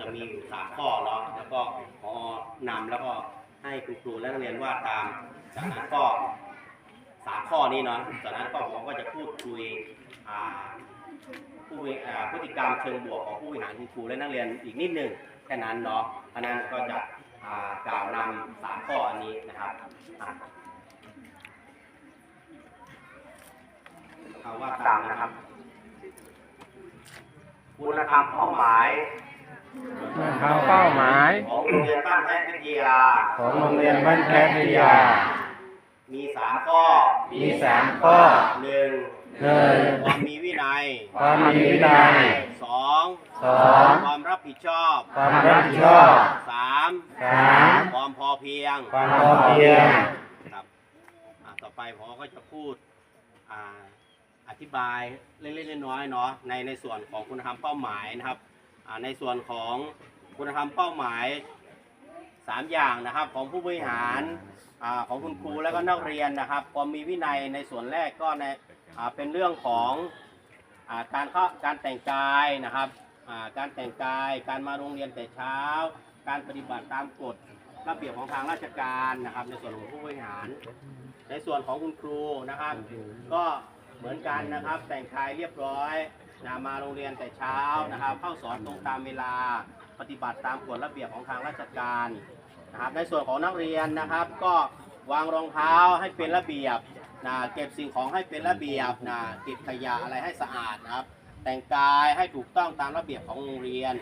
จะมีอยู่สามข้อเนาะแล้วก็พอนำแล้วก็ให้คุณครูและนักเรียนว่าดตามจากนั้นก็สามข้อนี้เนาะจากนั้นก็ผมก็จะพูดคุยอ่าผู้บริอ่าพฤติกรรมเชิงบวกของผู้บริหารคุณครูและนักเรียนอีกนิดหนึ่งแค่นั้นเนาะอันนั้นก็จะอ่ากล่าวนำสามข้ออันนี้นะครับอะเอาว่าตามนะครับ คุณธรรมเป้าหมาย นะครับเป้าหมาย ของโรงเรียนบ้านแพทย์วิทยา ของโรงเรียนบ้านแพทย์วิทยา มีสามข้อมีสามข้อหนึ่งหนึ่งความมีวินัยความมีวินัยสองสองความรับผิดชอบความรับผิดชอบสามสามความพอเพียง ความพอเพียงครับอะต่อไปพอก็จะพูดอ่าอธิบายเล็กๆน้อยๆเนาะในในส่วนของคุณธรรมเป้าหมายนะครับอ่า ในส่วนของคุณธรรมเป้าหมายสามอย่างนะครับของผู้บริหารอของคุณครูและก็นักเรียนนะครับความมีวินัยในส่วนแรกก็ในเป็นเรื่องของอการเข้าการแต่งกายนะครับการแต่งกายการมาโรงเรียนแต่เช้า การปฏิบัติตามกฎระเบียบของทางราชการนะครับ ในส่วนของผู้บริหาร ในส่วนของคุณครูนะครับ ก็เหมือนกันนะครับแต่งกายเรียบร้อย นะมาโรงเรียนแต่เช้านะครับ เข้าสอนตรงตามเวลาปฏิบัติตามกฎระเบียบของทางราชการนะครับในส่วนของนักเรียนนะครับ ก็วางรองเท้าให้เป็นระเบียบนะเก็บสิ่งของให้เป็นระเบียบนะเก็บขยะอะไรให้สะอาดนะครับ แต่งกายให้ถูกต้องตามระเบียบของโรงเรียน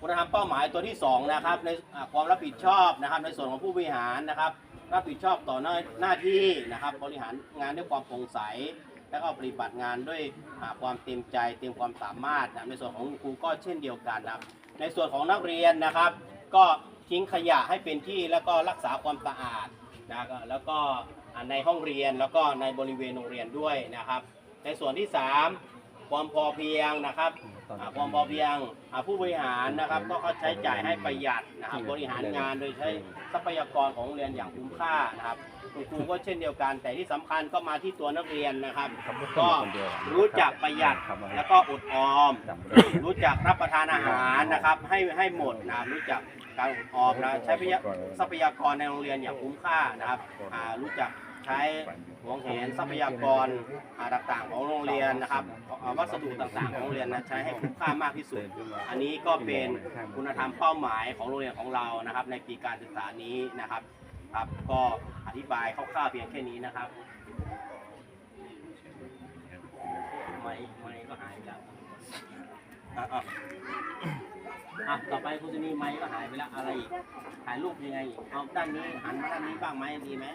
คุณธรรมเป้าหมายตัวที่สองนะครับในความรับผิดชอบนะครับในส่วนของผู้บริหารนะครับ รับผิดชอบต่อหน้าหน้าที่นะครับ บริหารงานด้วยความโปร่งใส แล้วก็ปฏิบัติงานด้วยความเต็มใจเต็มความสามารถนะในส่วนของครูก็เช่นเดียวกันนะครับ ในส่วนของนักเรียนนะครับ ก็ทิ้งขยะให้เป็นที่แล้วก็รักษาความสะอาดนะแล้วก็ในห้องเรียนแล้วก็ในบริเวณโรงเรียนด้วยนะครับ ในส่วนที่สามความพอเพียงนะครับ อ่าความพอเพียงอ่าผู้บริหารนะครับก็เขาใช้จ่ายให้ประหยัดนะครับบริหารงานโดยใช้ทรัพยากรของโรงเรียนอย่างคุ้มค่านะครับคุณครูก็เช่นเดียวกัน แต่ที่สำคัญก็มาที่ตัวนักเรียนนะครับ ก็รู้จักประหยัดแล้วก็อดออม รู้จักรับประทานอาหารนะครับ ให้ให้หมดนะครับรู้จักการอดออมนะใช้ทรัพยากรในโรงเรียนอย่างคุ้มค่านะครับอ่ารู้จัก ใช้หวงแหนทรัพยากรอ่าต่างๆของโรงเรียนนะครับอ่าวัสดุต่างๆของโรงเรียนนะใช้ให้คุ้มค่ามากที่สุด อันนี้ก็เป็นคุณธรรมเป้าหมายของโรงเรียนของเรานะครับ ในปีการศึกษานี้นะครับครับก็อธิบายคร่าวๆเพียงแค่นี้นะครับไม่ไม่ก็หายไปแล้วอะอะอะต่อไปคุณจะมีไม้ก็หายไปแล้วอะไรอีกถ่ายรูปยังไงอีกเอาด้านนี้หันมาด้านนี้บ้างไหมดีไหม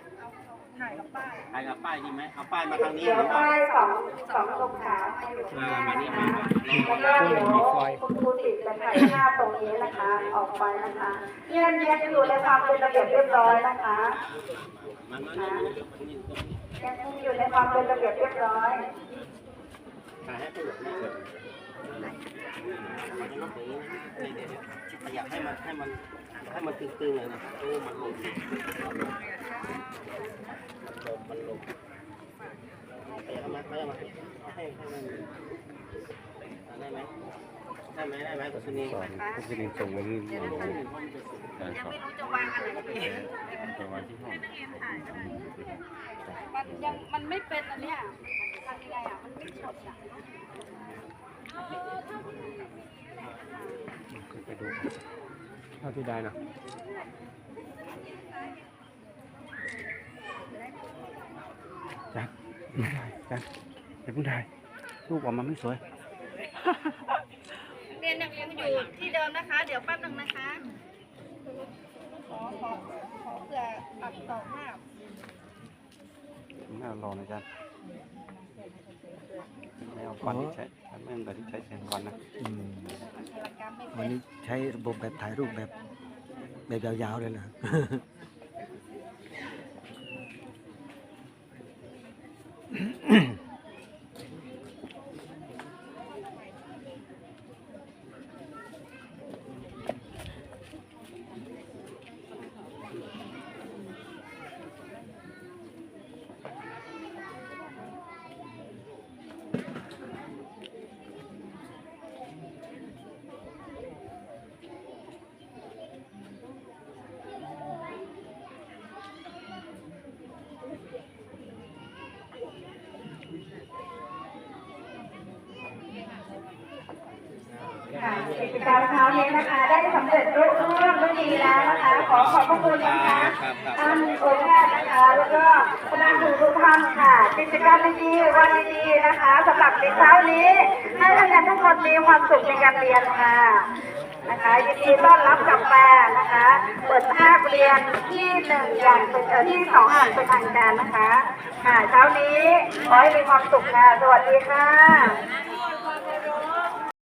ถ่ายกับป้าย ถ่ายกับป้ายดีไหมเอาป้ายมาทางนี้เดี๋หยวรือว่าป้ายสองสองตรงขามาอยู่อ่าข้างหมาน้านี่นะมาคะมาแล้วก็เดี๋ยวคุณครูติดจะถ่ายภาพตรงนี้นะคะ ออกไปนะคะยังยังอยู่ในความเป็นระเบียบเรียบร้อยนะคะมันมันนี่มันนี่ตรงนี้ยังอยู่ในความเป็นระเบียบเรียบร้อยถ่ายให้ตัวนี่มันจะลดอย่างนี้นะเดี๋ยวเดี๋ยวเดี๋ยวขยับให้มันให้มันให้มันตึงๆเลยนะโอ้มันลงมัน ลงมันลงขยับมาขยับมาให้ให้มันได้ไหมได้ไหมได้ไหมคุณสุนีคุณจะนินส่งไว้ที่เดี๋ยวนะคะยังไม่รู้จะวางอันไหนดีไปไว้ที่ห้องมันยังมันไม่เป็นอันเนี้ยทำยังไงอะมันไม่ฉดอะไปดูเท่าที่ได้นะ จัดไม่ได้จัดอย่าเพิ่งได้รูปออกมาไม่สวย เรียนยังยังอยู่ที่เดิมนะคะ เดี๋ยวแป๊บนึงนะคะ ขอขอขอเผื่อตัดต่อภาพน่ารอนะจ๊ะไม่เอาควันที่ใช้ไม่เอาแบบที่ใช้แทนควันนะอืมหลักการไม่วันเป็นนี้ใช้ระบบแบบถ่ายรูปแบบแบบยาวๆเลยเห รอกิจกรรมเช้านี้นะคะ ได้สำเร็จรุ่ร่วงด้วยดีแล้วนะคะ ขอขอบพระคุณนะคะท่านโอแพทย์นะคะ แล้วก็คณะครูทุกท่านค่ะ กิจกรรมดีๆวันดีๆนะคะสำหรับในเช้านี้ให้นักเรียนทุกคนมีความสุขในการเรียนค่ะนะคะยินดีต้อนรับกลับมานะคะเปิดภาคเรียนที่หนึ่งอย่างเป็นเอ่อที่สองอย่างเป็นทางการนะคะค่ะเช้านี้ขอให้มีความสุขค่ะสวัสดีค่ะ